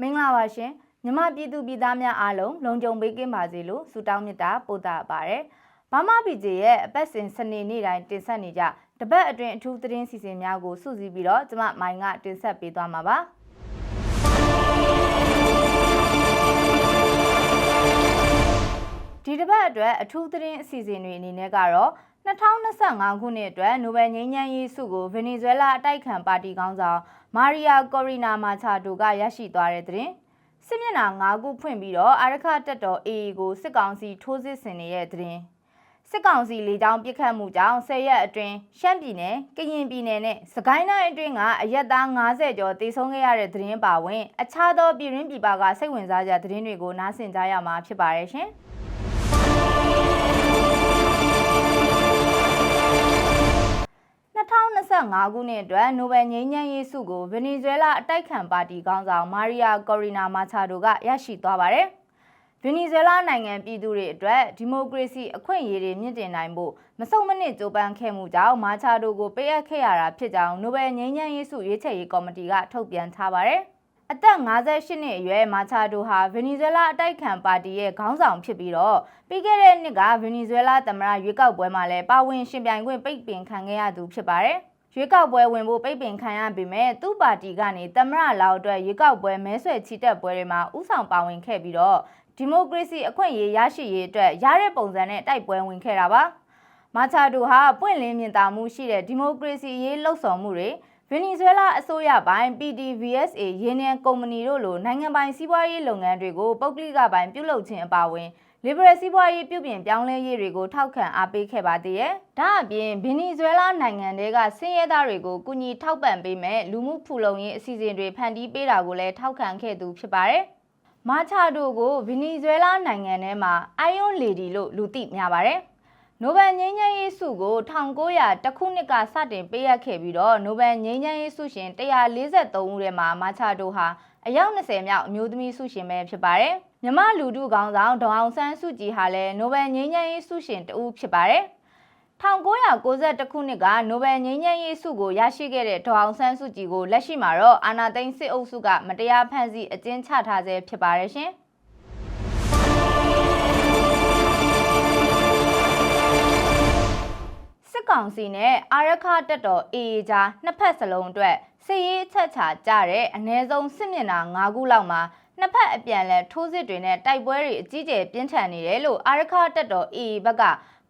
မင်္ဂလာပါရှင်မြမပြည်သူပြည်သားများအားလုံးလုံခြုံပေးကင်းပါစေလို့ဆုတောင်းမေတ္တာပို့သပါရယ်ဘာမပီဂျေရဲ့အပတ်စဉ်စနေနေ့တိုင်းတင်ဆက်နေကြတပတ်အတွင်းအထူးသတင်းစီစဉ်များကိုစုစည်းပြီးတော့ကျမမိုင်ကတင်ဆက်ပေးသွားမှာပါဒီတစ်ပတ်အတွက်အထူးသတင်းအစီအစဉ်တွေအနေနဲ့ကတော့ 2025ခုနှစ်အတွက်နိုဘယ်ငြိမ်းချမ်းရေးဆုကိုဗင်နီဇွဲလားအတိုက်ခံပါတီခေါင်းဆောင်မာရီယာကိုရီနာမာချာတိုကရရှိသွားတဲ့သတင်းစစ်မျက်နှာ၅ခုဖွင့်ပြီးတော့အာရခတက်တော် AA ကိုစစ်ကောင်စီထိုးစစ်ဆင်နေတဲ့သတင်းစစ်ကောင်စီလေကြောင်းပစ်ခတ်မှုကြောင့်၁၀ရက်အတွင်းရှမ်းပြည်နယ်၊ကရင်ပြည်နယ်နဲ့စကိုင်းတိုင်းအတွင်းကအရက်သား90ကျော်တေဆုံးခဲ့ရတဲ့သတင်းပါဝင်အခြားသောပြည်ရင်းပြည်ပကစိတ်ဝင်စားကြသတင်းတွေကိုနားဆင်ကြရမှာဖြစ်ပါတယ်ရှင်။ 2025ခုနှစ်အတွက်နိုဘယ်ငြိမ်းချမ်းရေးဆုကိုဗင်နီဇွဲလားအတိုက်ခံပါတီခေါင်းဆောင်မာရီယာကိုရီနာမာချာတိုကရရှိသွားပါတယ်။ဗင်နီဇွဲလားနိုင်ငံပြည်သူတွေအတွက်ဒီမိုကရေစီအခွင့်အရေးတွေမြင့်တင်နိုင်ဖို့မဆုံမနစ်ကြိုးပမ်းခဲ့မှုကြောင့်မာချာတိုကိုပေးအပ်ခဲ့ရတာဖြစ်ကြောင်းနိုဘယ်ငြိမ်းချမ်းရေးဆုရွေးချယ်ရေးကော်မတီကထုတ်ပြန်ထားပါတယ်။ အသက်58နှစ်အရွယ်မာချာတိုဟာဗင်နီဇွဲလားအတိုက်ခံပါတီရဲ့ခေါင်းဆောင်ဖြစ်ပြီးတော့ပြီးခဲ့တဲ့နှစ်ကဗင်နီဇွဲလားသမ္မတရွေးကောက်ပွဲမှာလည်းပါဝင်ရှင်ပြိုင်ခွင့်ပိတ်ပင်ခံခဲ့ရသူဖြစ်ပါတယ်။ရွေးကောက်ပွဲဝင်ဖို့ပိတ်ပင်ခံရပေမဲ့သူ့ပါတီကနေသမ္မတလောက်အတွက်ရွေးကောက်ပွဲမဲဆွယ်ချီတက်ပွဲတွေမှာဥဆောင်ပါဝင်ခဲ့ပြီးတော့ဒီမိုကရေစီအခွင့်အရေးရရှိရေးအတွက်ရတဲ့ပုံစံနဲ့တိုက်ပွဲဝင်ခဲ့တာပါ။မာချာတိုဟာပွင့်လင်းမြင်သာမှုရှိတဲ့ဒီမိုကရေစီရေးလှုပ်ဆောင်မှုတွေ ဗင်နီဇွဲလားအစိုးရပိုင်း PDVSA ရေနံကုမ္ပဏီတို့လိုနိုင်ငံပိုင်စီးပွားရေးလုပ်ငန်းတွေကိုပုဂ္ဂလိကပိုင်းပြုလုပ်ခြင်းအပါအဝင် liberal စီးပွားရေးပြုပြင်ပြောင်းလဲရေးတွေကိုထောက်ခံအားပေးခဲ့ပါသေးတယ်။ဒါအပြင်ဗင်နီဇွဲလားနိုင်ငံတွေကဆင်းရဲသားတွေကိုကူညီထောက်ပံ့ပေးမဲ့လူမှုဖူလုံရေးအစီအစဉ်တွေဖန်တီးပေးတာကိုလည်းထောက်ခံခဲ့သူဖြစ်ပါတယ်။မာချာတိုကိုဗင်နီဇွဲလားနိုင်ငံထဲမှာအိုင်ယွန်လေဒီလို့လူသိများပါတယ်။ နိုဘယ်ငြိမ်းချမ်းရေးဆုကို1900တခုနှစ်ကစတင်ပေးအပ်ခဲ့ပြီးတော့နိုဘယ်ငြိမ်းချမ်းရေးဆုရှင်143ဦးထဲမှာမာချာတိုဟာအယောက်20မြောက်အမျိုးသမီးဆုရှင်ပဲဖြစ်ပါတယ်။မြမလူထုခေါင်းဆောင်ဒေါအောင်ဆန်းစုကြည်ဟာလည်းနိုဘယ်ငြိမ်းချမ်းရေးဆုရှင်တဦးဖြစ်ပါတယ်။1992ခုနှစ်ကနိုဘယ်ငြိမ်းချမ်းရေးဆုကိုရရှိခဲ့တဲ့ဒေါအောင်ဆန်းစုကြည်ကိုလက်ရှိမှာတော့အာနာသိန်းစစ်အုပ်စုကမတရားဖမ်းဆီးအကျဉ်းချထားဆဲဖြစ်ပါတယ်ရှင်။ ကောင်စီနဲ့အာရခတက်တော် AA ကြားနှစ်ဖက်စလုံးအတွက်စစ်ရေးချက်ချကြတဲ့အ ਨੇ ဆုံးစစ်မျက်နှာ၅ခုလောက်မှာနှစ်ဖက်အပြန်အလှန်ထိုးစစ်တွေနဲ့တိုက်ပွဲတွေအကြီးကျယ်ပြင်းထန်နေတယ်လို့အာရခတက်တော် AA ဘက်က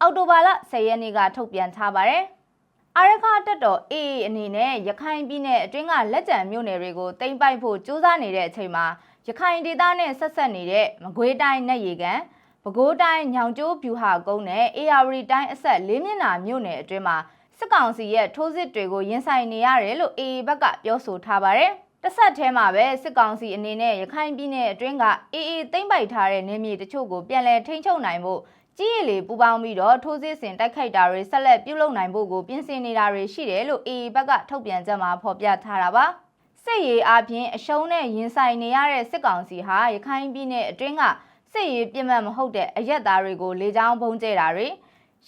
အော်တိုဘာလ10ရက်နေ့ကထုတ်ပြန်ထားပါတယ်။အာရခတက်တော် AA အနေနဲ့ရခိုင်ပြည်နယ်အတွင်းကလက်ကျန်မြို့နယ်တွေကိုတင်ပိုက်ဖို့ကြိုးစားနေတဲ့အချိန်မှာရခိုင်ဒေသနဲ့ဆက်ဆက်နေတဲ့မကွေးတိုင်းနဲ့ရေကန် ပဲခူးတိုင်းညောင်ကျိုးဗျူဟာကုန်းနဲ့အေယာဝတီတိုင်းအဆက်လေးမျက်နှာမြို့နယ်အတွင်းမှာစစ်ကောင်စီရဲ့ထိုးစစ်တွေကိုရင်ဆိုင်နေရတယ်လို့အေအေဘက်ကပြောဆိုထားပါတယ်။တစ်ဆက်တည်းမှာပဲစစ်ကောင်စီအနေနဲ့ရခိုင်ပြည်နယ်အတွင်းကအေအေသိမ့်ပိုက်ထားတဲ့နေမြေတချို့ကိုပြန်လည်ထိန်းချုပ်နိုင်ဖို့ကြီးရည်လေပူပေါင်းပြီးတော့ထိုးစစ်ဆင်တိုက်ခိုက်တာတွေဆက်လက်ပြုလုပ်နိုင်ဖို့ကိုပြင်ဆင်နေတာတွေရှိတယ်လို့အေအေဘက်ကထုတ်ပြန်ကြမှာဖော်ပြထားတာပါ။စစ်ရေးအပြင်အရှုံးနဲ့ရင်ဆိုင်နေရတဲ့စစ်ကောင်စီဟာရခိုင်ပြည်နယ်အတွင်းက စစ်ရေးပြစ်မှတ်မဟုတ်တဲ့အရက်သားတွေကိုလေကြောင်းဘုံကျဲတာတွေ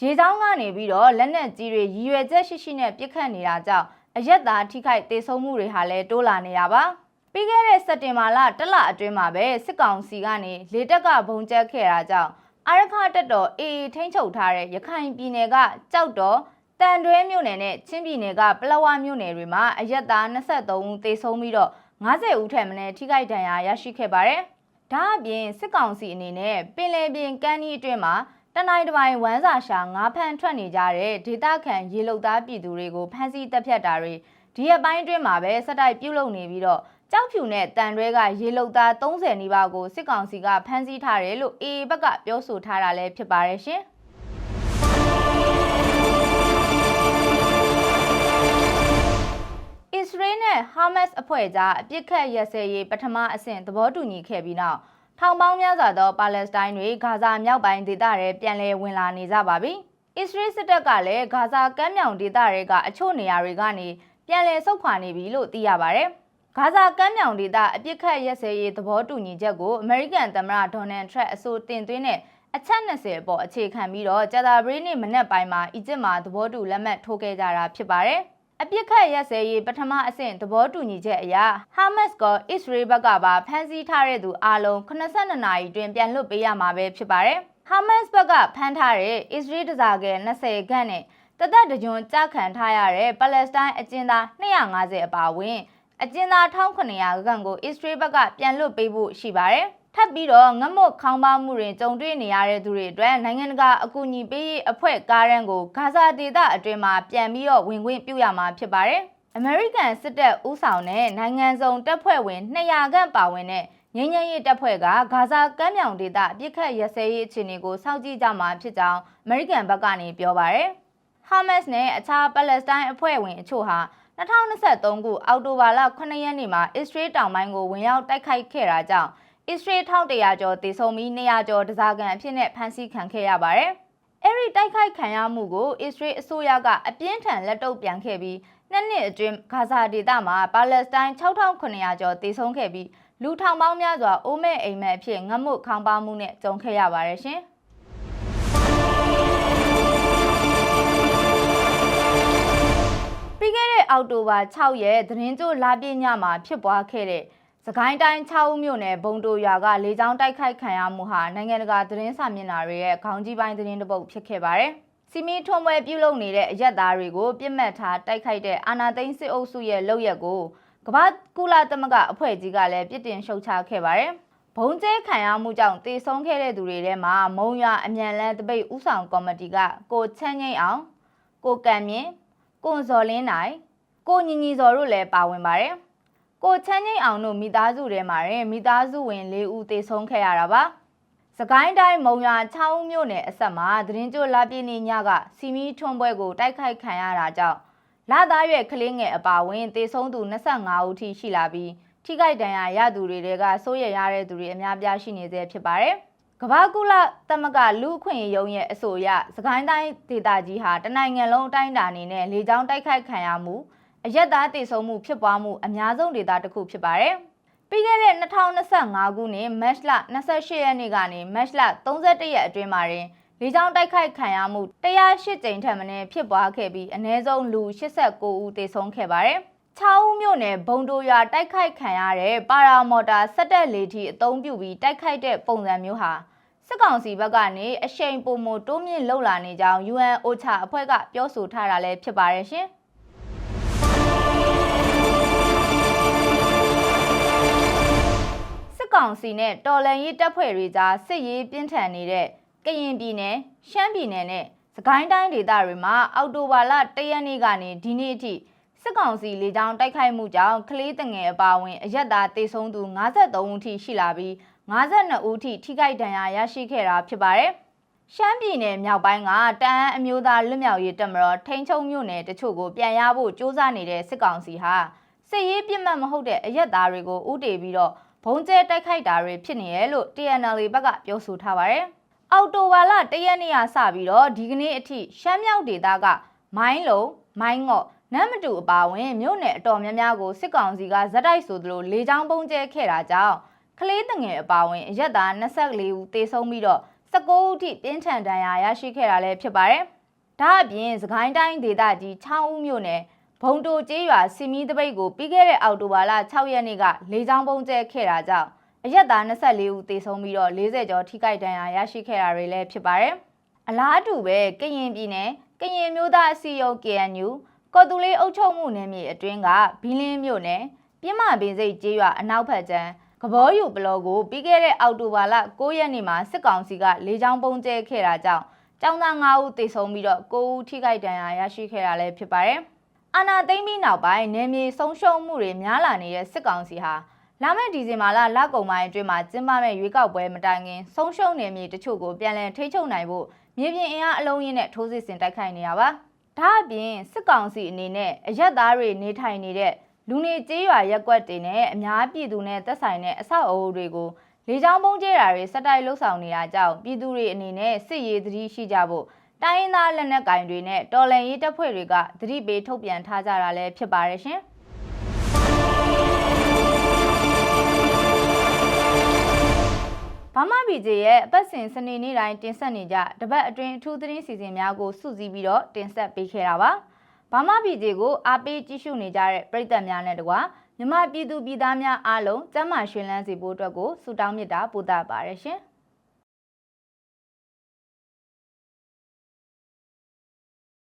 ရေကြောင်းကနေပြီးတော့လက်နက်ကြီးတွေရည်ရွယ်ချက်ရှိရှိနဲ့ပစ်ခတ်နေတာကြောင့်အရက်သားထိခိုက်ဒေဆုံးမှုတွေဟာလည်းတိုးလာနေတာပါပြီးခဲ့တဲ့စက်တင်ဘာလတလအတွင်းမှာပဲစစ်ကောင်စီကနေလေတက်ကဘုံကျက်ခဲ့တာကြောင့်အာရခတက်တော်အေအေထိန်းချုပ်ထားတဲ့ရခိုင်ပြည်နယ်ကကြောက်တော်တန်တွဲမြို့နယ်နဲ့ချင်းပြည်နယ်ကပလောဝမြို့နယ်တွေမှာအရက်သား23ဦးသေဆုံးပြီးတော့90ဦးထက်မနည်းထိခိုက်ဒဏ်ရာရရှိခဲ့ပါတယ်။ ဒါအပြင်စစ်ကောင်စီအနေနဲ့ပင်လယ်ပြင်ကမ်းနီးအတွင်းမှာတနိုင်တပိုင်းဝမ်းစာရှာငါးဖမ်းထွက်နေကြတဲ့ဒေသခံရေလုံသားပြည်သူတွေကိုဖမ်းဆီးတပ်ဖြတ်တာတွေဒီအပိုင်းအတွင်းမှာပဲစက်တိုက်ပြုတ်လုံနေပြီးတော့ကြောက်ဖြူနဲ့တန်ရွဲကရေလုံသား30နီးပါးကိုစစ်ကောင်စီကဖမ်းဆီးထားတယ်လို့အေဘက်ကပြောဆိုထားတာလည်းဖြစ်ပါတယ်ရှင်။ စ္စရေးနဲ့ဟာမတ်စ်အဖွဲ့ကြားအပြစ်ခတ်ရစဲရေးပထမအဆင့်သဘောတူညီခဲ့ပြီးနောက်ထောင်ပေါင်းများစွာသောပါလက်စတိုင်းတွေဂါဇာမြောက်ပိုင်းဒေသတွေပြန်လည်ဝင်လာနေကြပါပြီ။အစ္စရေးစစ်တပ်ကလည်းဂါဇာကမ်းမြောင်ဒေသတွေကအချို့နေရာတွေကနေပြန်လည်ဆုတ်ခွာနေပြီလို့သိရပါဗျ။ဂါဇာကမ်းမြောင်ဒေသအပြစ်ခတ်ရစဲရေးသဘောတူညီချက်ကိုအမေရိကန်သမ္မတဒေါ်နယ်ထရက်အဆိုတင်သွင်းတဲ့အချက်20အပေါ်အခြေခံပြီးတော့ကြာသပတေးနေ့မနက်ပိုင်းမှာအီဂျစ်မှာသဘောတူလက်မှတ်ထိုးခဲ့ကြတာဖြစ်ပါတယ်။ အပြစ်ခတ်ရက်စဲရေးပထမအဆင့်သဘောတူညီချက်အရဟာမတ်စ်ကအစ္စရေးဘက်ကပါဖမ်းဆီးထားတဲ့သူအလုံး82နာရီတွင်ပြန်လွှတ်ပေးရမှာပဲဖြစ်ပါတယ်။ဟာမတ်စ်ဘက်ကဖမ်းထားတဲ့အစ္စရေးတစားက20ခန့်နဲ့တသက်တကြွကြခံထားရတဲ့ပါလက်စတိုင်းအကျဉ်းသား250အပါအဝင်အကျဉ်းသား1900ခန့်ကိုအစ္စရေးဘက်ကပြန်လွှတ်ပေးဖို့ရှိပါတယ်။ ထပ်ပြီးတော့ငမွတ်ခေါင်းပါမှုတွေကြုံတွေ့နေရတဲ့သူတွေအတွက်နိုင်ငံတကာအကူအညီပေးရေးအဖွဲ့ကားရန်ကိုဂါဇာဒေသအတွင်းမှာပြန်ပြီးတော့ဝင်ခွင့်ပြုရမှာဖြစ်ပါတယ်။ American စစ်တပ်ဦးဆောင်တဲ့နိုင်ငံစုံတပ်ဖွဲ့ဝင်200ခန့်ပါဝင်တဲ့ငញ្ញရေးတပ်ဖွဲ့ကဂါဇာကမ်းမြောင်ဒေသအပြစ်ခတ်ရစဲရေးအခြေအနေကိုစောင့်ကြည့်ကြမှာဖြစ်ကြောင်း American ဘက်ကနေပြောပါတယ်။ Hamas နဲ့အခြားပါလက်စတိုင်းအဖွဲ့ဝင်အချို့ဟာ2023ခုအောက်တိုဘာလ9ရက်နေ့မှာအစ္စရေးတောင်ပိုင်းကိုဝင်ရောက်တိုက်ခိုက်ခဲ့တာကြောင့် အစ္စရေး1100ကျော်တေဆုံးပြီး200ကျော်တစားကန်အဖြစ်နဲ့ဖမ်းဆီးခံခဲ့ရပါတယ်။အဲဒီတိုက်ခိုက်ခံရမှုကိုအစ္စရေးအစိုးရကအပြင်းထန်လက်တုပ်ပြန်ခဲ့ပြီးနှစ်နှစ်အတွင်းဂါဇာဒေသမှာပါလက်စတိုင်း6900ကျော်တေဆုံးခဲ့ပြီးလူထောင်ပေါင်းများစွာအိုးမဲ့အိမ်မက်အဖြစ်ငတ်မွတ်ခေါင်းပါမှုနဲ့ကြုံခဲ့ရပါတယ်ရှင်။ပြီးခဲ့တဲ့အောက်တိုဘာ6ရက်သတင်းကြိုလာပြည့်ညမှာဖြစ်ပွားခဲ့တဲ့ စကိုင်းတိုင်း6ဦးမြို့နယ်ဘုံတိုရွာကလေကြောင်းတိုက်ခိုက်ခံရမှုဟာနိုင်ငံတကာသတင်းစာမျက်နှာတွေရဲ့ခေါင်းကြီးပိုင်းသတင်းတစ်ပုဒ်ဖြစ်ခဲ့ပါတယ်။စီမီထွန်ပွဲပြုလုပ်နေတဲ့အရက်သားတွေကိုပြစ်မှတ်ထားတိုက်ခိုက်တဲ့အာနာသိန်းစစ်အုပ်စုရဲ့လုပ်ရက်ကိုကမ္ဘာကုလသမဂ္ဂအဖွဲ့ကြီးကလည်းပြစ်တင်ရှုတ်ချခဲ့ပါတယ်။ဘုံကျဲခံရမှုကြောင့်တေဆုံးခဲ့တဲ့သူတွေထဲမှာမုံရွာအမြန်လန်းတပိတ်ဥဆောင်ကော်မတီကကိုချမ်းငိမ့်အောင်ကိုကံမြင့်ကိုဇော်လင်းနိုင်ကိုညီညီဇော်တို့လည်းပါဝင်ပါတယ်။ ကိုချမ်းငိမ့်အောင်တို့မိသားစုထဲမှာရင်မိသားစုဝင်၄ဦးသေဆုံးခဲ့ရတာပါ။စကိုင်းတိုင်းမုံရွာ6ဦးမြို့နယ်အဆက်မှာသတင်းကြိုလာပြည့်နေညကစီမီထွန်းပွဲကိုတိုက်ခိုက်ခံရတာကြောင့်လာသားရွယ်ကလေးငယ်အပါအဝင်သေဆုံးသူ25ဦးထိရှိလာပြီးထိခိုက်ဒဏ်ရာရသူတွေကစိုးရိမ်ရတဲ့သူတွေအများပြားရှိနေသေးဖြစ်ပါတယ်။ကမ္ဘာကုလသမဂ္ဂလူ့အခွင့်အရေးရုံးရဲ့အဆိုအရစကိုင်းတိုင်းဒေသကြီးဟာတနိုင်ငံလုံးအတိုင်းအတာအနေနဲ့လေကြောင်းတိုက်ခိုက်ခံရမှု အရက်သားတည်ဆုံမှုဖြစ်ပွားမှုအများဆုံးဒေသတစ်ခုဖြစ်ပါတယ်။ပြီးခဲ့တဲ့2025ခုနှစ်မတ်လ28ရက်နေ့ကနေမတ်လ31ရက်အတွင်းမှာတွင်လေကြောင်းတိုက်ခိုက်ခံရမှု108ကြိမ်ထက်မနည်းဖြစ်ပွားခဲ့ပြီးအနည်းဆုံးလူ89ဦးသေဆုံးခဲ့ပါတယ်။6ဦးမြို့နယ်ဘုံတိုရွာတိုက်ခိုက်ခံရတဲ့ပါရာမော်တာစက်တက်လေထီအသုံးပြုပြီးတိုက်ခိုက်တဲ့ပုံစံမျိုးဟာစစ်ကောင်စီဘက်ကနေအရှိန်ပုံမတိုးမြင့်လှုပ်လာနေကြောင်း UN OCHA အဖွဲ့ကပြောဆိုထားတာလည်းဖြစ်ပါတယ်ရှင်။ ကောင်စီနဲ့တော်လန်ရေးတပ်ဖွဲ့တွေကြားစစ်ရေးပြင်းထန်နေတဲ့ကရင်ပြည်နယ်ရှမ်းပြည်နယ်နဲ့စကိုင်းတိုင်းဒေသတွေမှာအောက်တိုဘာလ၁ရက်နေ့ကနေဒီနေ့အထိစစ်ကောင်စီလေကြောင်းတိုက်ခိုက်မှုကြောင့်ကလေးတငယ်အပါအဝင်အရက်သားတေဆုံးသူ53ဦးထိရှိလာပြီး52ဦးထိထိခိုက်ဒဏ်ရာရရှိခဲ့တာဖြစ်ပါတယ်။ရှမ်းပြည်နယ်မြောက်ပိုင်းကတအန်းအမျိုးသားလွတ်မြောက်ရေးတပ်မတော်ထိန်းချုပ်မြို့နယ်တချို့ကိုပြန်ရဖို့စ조사နေတဲ့စစ်ကောင်စီဟာစစ်ရေးပြစ်မှတ်မဟုတ်တဲ့အရက်သားတွေကိုဥတေပြီးတော့ ဘုံကျဲတိုက်ခိုက်တာတွေဖြစ်နေရလို့ TNL ဘက်ကပြောဆိုထားပါတယ်။အော်တိုဘာလတရက်နေ့ကစပြီးတော့ဒီကနေ့အထိရှမ်းမြောက်ဒေသကမိုင်းလုံးမိုင်းငော့နမ်မတူအပါဝင်မြို့နယ်အတော်များများကိုစစ်ကောင်စီကဇက်တိုက်ဆိုသလိုလေကြောင်းပုံကျဲခဲ့တာကြောင့်ကလေးတငယ်အပါဝင်အရက်သား24ဦးသေဆုံးပြီးတော့19ဦးထိပြင်းထန်ဒဏ်ရာရရှိခဲ့တာလည်းဖြစ်ပါတယ်။ဒါအပြင်စကိုင်းတိုင်းဒေသကြီး6ဦးမြို့နယ် ဘုံတိုကျေးရွာစီမီတပိတ်ကိုပြီးခဲ့တဲ့အောက်တိုဘာလ6ရက်နေ့ကလေကြောင်းပုံကျဲခဲ့တာကြောင့်အရက်သား24ဦးသေဆုံးပြီးတော့40ကျော်ထိခိုက်ဒဏ်ရာရရှိခဲ့တာတွေလည်းဖြစ်ပါတယ်။အလားတူပဲကရင်ပြည်နယ်ကရင်မျိုးသားအစည်းအရုံး KNU ကော်တူလေးအုပ်ချုပ်မှုနယ်မြေအတွင်းကဘီလင်းမြို့နယ်ပြင်းမပင်စိတ်ကျေးရွာအနောက်ဘက်ကျန်းကဘောယူဘလော့ကိုပြီးခဲ့တဲ့အောက်တိုဘာလ9ရက်နေ့မှာစစ်ကောင်စီကလေကြောင်းပုံကျဲခဲ့တာကြောင့်ကျောင်းသား9ဦးသေဆုံးပြီးတော့9ဦးထိခိုက်ဒဏ်ရာရရှိခဲ့တာလည်းဖြစ်ပါတယ်။ အာဏာသိမ်းပြီးနောက်ပိုင်းနယ်မြေဆုံးရှုံးမှုတွေများလာနေတဲ့စစ်ကောင်စီဟာလာမယ့်ဒီဇင်ဘာလလကုန်ပိုင်းအတွင်းမှာကျင်းပမယ့်ရွေးကောက်ပွဲမတိုင်ခင်ဆုံးရှုံးနယ်မြေတချို့ကိုပြန်လည်ထိန်းချုပ်နိုင်ဖို့မြေပြင်အင်အားအလုံးရင်းနဲ့ထိုးစစ်ဆင်တိုက်ခိုက်နေရပါဒါအပြင်စစ်ကောင်စီအနေနဲ့အရက်သားတွေနေထိုင်နေတဲ့လူနေကျေးရွာရက်ကွက်တွေနဲ့အများပြည်သူနဲ့သက်ဆိုင်တဲ့အဆောက်အအုံတွေကိုလေကြောင်းပုံကျဲတာတွေစက်တိုက်လှုပ်ဆောင်နေတာကြောင့်ပြည်သူတွေအနေနဲ့စစ်ရေးသတိရှိကြဖို့ တိုင်းရင်းသားလက်နက်ကင်တွေနဲ့တော်လှန်ရေးတပ်ဖွဲ့တွေကသတိပေးထုတ်ပြန်ထားကြတာလည်းဖြစ်ပါတယ်ရှင်။ဘာမဘီဂျေရဲ့အပတ်စဉ်စနေနေ့တိုင်းတင်ဆက်နေကြတပတ်အတွင်းအထူးသတင်းစီစဉ်များကိုစုစည်းပြီးတော့တင်ဆက်ပေးခဲ့တာပါ။ဘာမပြည်ကြီးကိုအားပေးကြည့်ရှုနေကြတဲ့ပရိသတ်များနဲ့တကွာမြမပြည်သူပြည်သားများအားလုံးကျမ်းမာရှင်လန်းစီဖို့အတွက်ကိုဆုတောင်းမေတ္တာပို့သပါရရှင်။